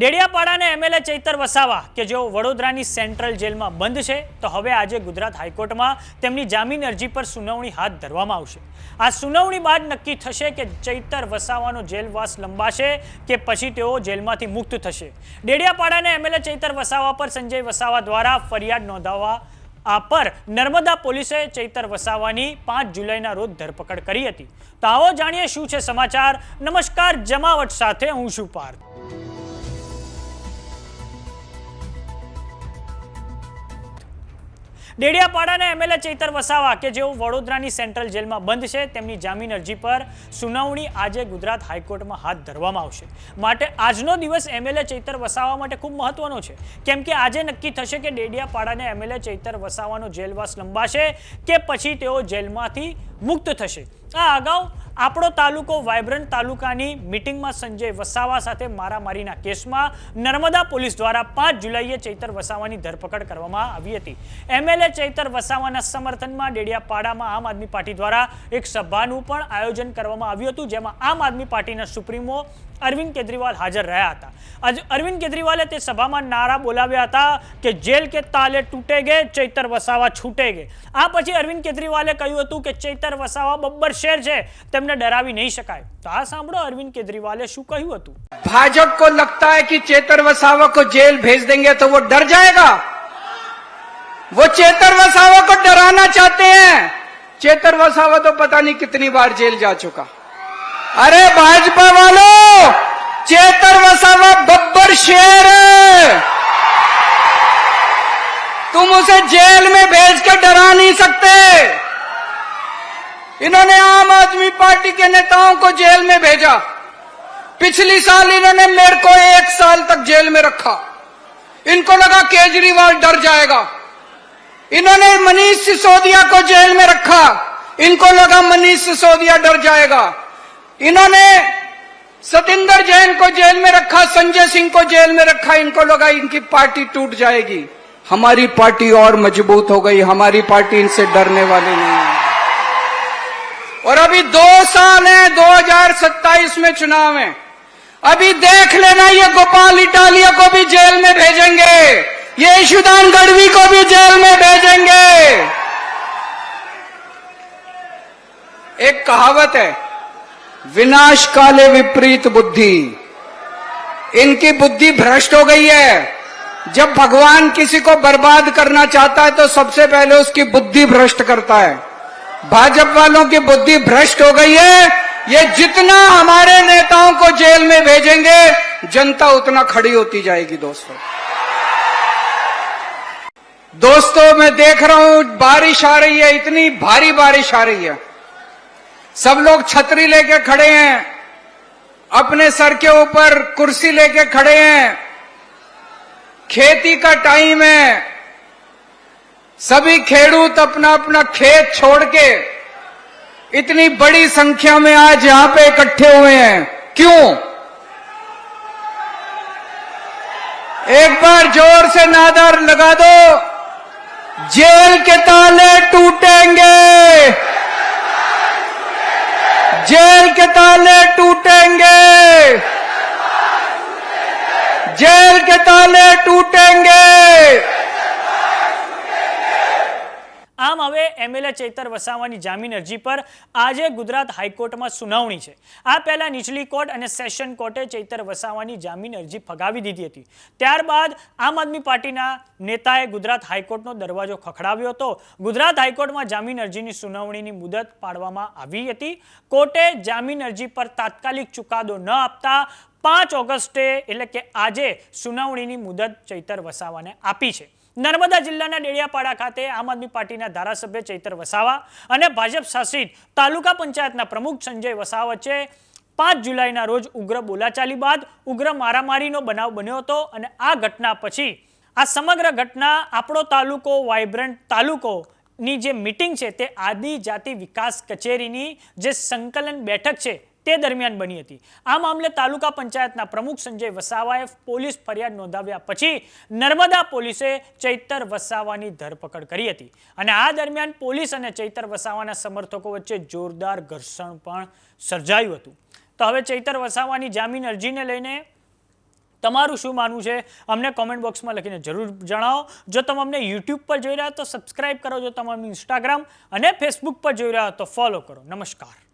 ડેડિયાપાડાના MLA Chaitar Vasava કે જેઓ વડોદરાની સેન્ટ્રલ જેલમાં બંધ છે, તો હવે આજે ગુજરાત હાઈકોર્ટમાં તેમની જામીન અરજી પર સુનાવણી હાથ ધરવામાં આવશે. આ સુનાવણી બાદ નક્કી થશે કે ચૈતર વસાવાનો જેલવાસ લંબાશે કે પછી તેઓ જેલમાંથી મુક્ત થશે. ડેડિયાપાડાના એમએલએ ચૈતર વસાવા પર સંજય વસાવા દ્વારા ફરિયાદ નોંધાવવા, આ પર નર્મદા પોલીસે ચૈતર વસાવાની પાંચ જુલાઈના રોજ ધરપકડ કરી હતી. તો આવો જાણીએ શું છે સમાચાર. નમસ્કાર, જમાવટ સાથે હું છું પાર્થ. ડેડિયાપાડાના એમએલએ ચૈતર વસાવા કે જેઓ વડોદરાની સેન્ટ્રલ જેલમાં બંધ છે, તેમની જામીન અરજી પર સુનાવણી આજે ગુજરાત હાઈકોર્ટમાં હાથ ધરવામાં આવશે. માટે આજનો દિવસ એમએલએ ચૈતર વસાવા માટે ખૂબ મહત્વનો છે. કેમ કે આજે નક્કી થશે કે ડેડિયાપાડાના એમએલએ ચૈતર વસાવાનો જેલવાસ લંબાશે કે પછી તેઓ જેલમાંથી મુક્ત થશે. આ અગાઉ આપણો તાલુકો વાયબ્રન્ટ તાલુકાની મિટિંગમાં સંજય વસાવા સાથે મારામારીના કેસમાં નર્મદા પોલીસ દ્વારા પાંચ જુલાઈએ ચૈતર વસાવાની ધરપકડ કરવામાં આવી હતી. એમએલએ ગઈકાલે ચૈતર વસાવાના સમર્થનમાં ડેડિયાપાડામાં આમ આદમી પાર્ટી દ્વારા એક સભાનું પણ આયોજન કરવામાં આવ્યું હતું, જેમાં આમ આદમી પાર્ટીના સુપ્રીમો અરવિંદ કેજરીવાલ હાજર રહ્યા હતા. આજ અરવિંદ કેજરીવાલે તે સભામાં નારા બોલાવ્યા હતા કે જેલ કે તાલે તૂટે ગયે ચૈતર વસાવા છૂટે ગયે આ પછી અરવિંદ કેજરીવાલે કહ્યું હતું કે ચૈતર વસાવા બબ્બર શેર છે, તેમને ડરાવી નહીં શકાય. તો આ સાંભળો અરવિંદ કેજરીવાલે શું કહ્યું હતું. ભાજપ કો લગતા હૈ કે ચેતર વસાવા કો જેલ ભેજ દેંગે તો વો ડર જાયેગા? वो चेतर वसावा को डराना चाहते हैं। चेतर वसावा तो पता नहीं कितनी बार जेल जा चुका। अरे भाजपा वालों चेतर वसावा बब्बर शेर। है तुम उसे जेल में भेज कर डरा नहीं सकते। इन्होंने आम आदमी पार्टी के नेताओं को जेल में भेजा। पिछली साल इन्होंने मेरे को एक साल तक जेल में रखा। इनको लगा केजरीवाल डर जाएगा। इन्होंने मनीष सिसोदिया को जेल में रखा। इनको लगा मनीष सिसोदिया डर जाएगा। इन्होंने सतिंदर जैन को जेल में रखा, संजय सिंह को जेल में रखा, इनको लगा इनकी पार्टी टूट जाएगी। हमारी पार्टी और मज़बूत हो गई, हमारी पार्टी इनसे डरने वाली नहीं है। और अभी दो साल है 2027 में चुनाव है। अभी देख लेना, ये गोपाल इटालिया को भी जेल में भेजेंगे। ये ईशुदान गढ़वी को भी जेल में भेजेंगे। एक कहावत है, विनाश काले विपरीत बुद्धि। इनकी बुद्धि भ्रष्ट हो गई है। जब भगवान किसी को बर्बाद करना चाहता है तो सबसे पहले उसकी बुद्धि भ्रष्ट करता है। भाजपा वालों की बुद्धि भ्रष्ट हो गई है। ये जितना हमारे नेताओं को जेल में भेजेंगे, जनता उतना खड़ी होती जाएगी, दोस्तों। दोस्तों, मैं देख रहा हूँ, बारिश आ रही है, इतनी भारी बारिश आ रही है। सब लोग छतरी लेके खड़े हैं, अपने सर के ऊपर कुर्सी लेके खड़े हैं। खेती का टाइम है, सभी खेडूत अपना अपना खेत छोड़ के इतनी बड़ी संख्या में आज यहाँ पे इकट्ठे हुए हैं। क्यों? एक बार ज़ोर से नादार लगा दो। जेल के ताले टूटेंगे जेल के ताले टूटेंगे जेल के ताले टूटेंगे આમ હવે એમએલએ ચૈતર વસાવાની જામીન અરજી પર આજે ગુજરાત હાઈકોર્ટમાં સુનાવણી છે. આ પહેલા નીચલી કોર્ટ અને સેશન કોર્ટે ચૈતર વસાવાની જામીન અરજી ફગાવી દીધી હતી. ત્યારબાદ આમ આદમી પાર્ટીના નેતાએ ગુજરાત હાઈકોર્ટનો દરવાજો ખખડાવ્યો હતો. ગુજરાત હાઈકોર્ટમાં જામીન અરજીની સુનાવણીની મુદત પાડવામાં આવી હતી. કોર્ટે જામીન અરજી પર તાત્કાલિક ચુકાદો ન આપતા પાંચ ઓગસ્ટે એટલે કે આજે સુનાવણીની મુદત ચૈતર વસાવાને આપી છે. નર્મદા જિલ્લાના ડેડિયાપાડા ખાતે આમ આદમી પાર્ટીના ધારાસભ્ય ચૈતર વસાવા અને ભાજપ શાસિત તાલુકા પંચાયતના પ્રમુખ સંજય વસાવા વચ્ચે પાંચ જુલાઈના રોજ ઉગ્ર બોલાચાલી બાદ ઉગ્ર મારામારીનો બનાવ બન્યો હતો અને આ ઘટના પછી આ સમગ્ર ઘટના આપણો તાલુકો વાઇબ્રન્ટ તાલુકો ની જે મિટિંગ છે તે આદિજાતિ વિકાસ કચેરીની જે સંકલન બેઠક છે તે દરમિયાન બની હતી. આ મામલે તાલુકા પંચાયતના પ્રમુખ સંજય વસાવાએ પોલીસ ફરિયાદ નોંધાવ્યા પછી નર્મદા પોલીસે ચૈતર વસાવાની ધરપકડ કરી હતી. અને આ દરમિયાન પોલીસ અને ચૈતર વસાવાના સમર્થકો વચ્ચે જોરદાર ઘર્ષણ પણ સર્જાયું હતું. તો હવે ચૈતર વસાવાની જામીન અરજીને લઈને તમારું શું માનવું છે? અમને કોમેન્ટ બોક્સમાં લખીને જરૂર જણાવો. જો તમે અમને યુટ્યુબ પર જોઈ રહ્યા તો સબસ્ક્રાઇબ કરો. જો તમે ઇન્સ્ટાગ્રામ અને ફેસબુક પર જોઈ રહ્યા તો ફોલો કરો. નમસ્કાર.